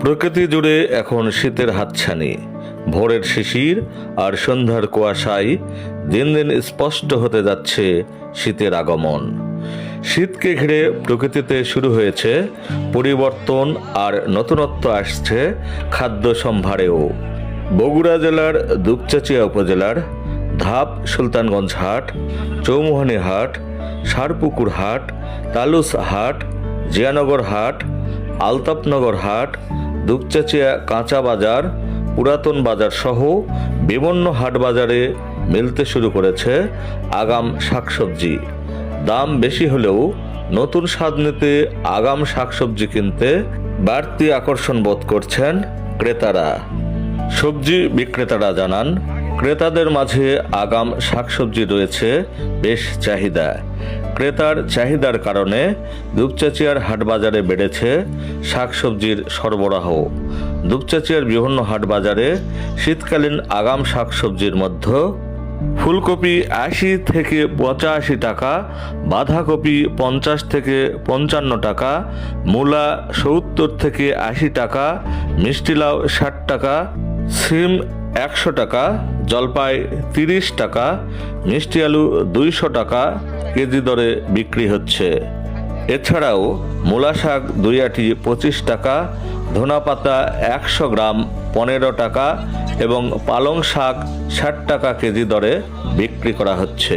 প্রকৃতি জুড়ে এখন শীতের হাতছানি। ভোরের শিশির আর সন্ধ্যার কুয়াশায় দিন দিন স্পষ্ট হতে যাচ্ছে শীতের আগমন। শীতকে ঘিরে প্রকৃতিতে শুরু হয়েছে পরিবর্তন আর নতুনত্ব আসছে খাদ্য সম্ভারেও। বগুড়া জেলার দুপচাচিয়া উপজেলার ধাপ সুলতানগঞ্জ হাট, চৌমুহানি হাট, সারপুকুর হাট, তালুস হাট, জিয়ানগর হাট, আলতাপনগর হাট দুপচাচিয়া কাঁচা বাজার, পুরাতন বাজার সহ বিভিন্ন হাট বাজারে মিলতে শুরু করেছে আগাম শাকসবজি। দাম বেশি হলেও নতুন স্বাদ নিতে আগাম শাকসবজি কিনতে বাড়তি আকর্ষণ বোধ করছেন ক্রেতারা। সবজি বিক্রেতারা জানান, ক্রেতাদের মাঝে আগাম শাকসবজি রয়েছে বেশ চাহিদা। ক্রেতার চাহিদার কারণে দুপচাচিয়ার হাটবাজারে বেড়েছে শাকসবজির সরবরাহ। দুপচাচিয়ার বিভিন্ন হাটবাজারে শীতকালীন আগাম শাকসবজির মধ্যে ফুলকপি আশি থেকে পঁচাশি টাকা, বাঁধাকপি পঞ্চাশ থেকে পঞ্চান্ন টাকা, মূলা সত্তর থেকে আশি টাকা, মিষ্টি লাউ ষাট টাকা, সিম একশো টাকা, জলপাই তিরিশ টাকা, মিষ্টি আলু দুইশো টাকা কেজি দরে বিক্রি হচ্ছে। এছাড়াও মূলা শাক দুই আটি পঁচিশ টাকা, ধনা পাতা একশো গ্রাম পনেরো টাকা এবং পালং শাক ষাট টাকা কেজি দরে বিক্রি করা হচ্ছে।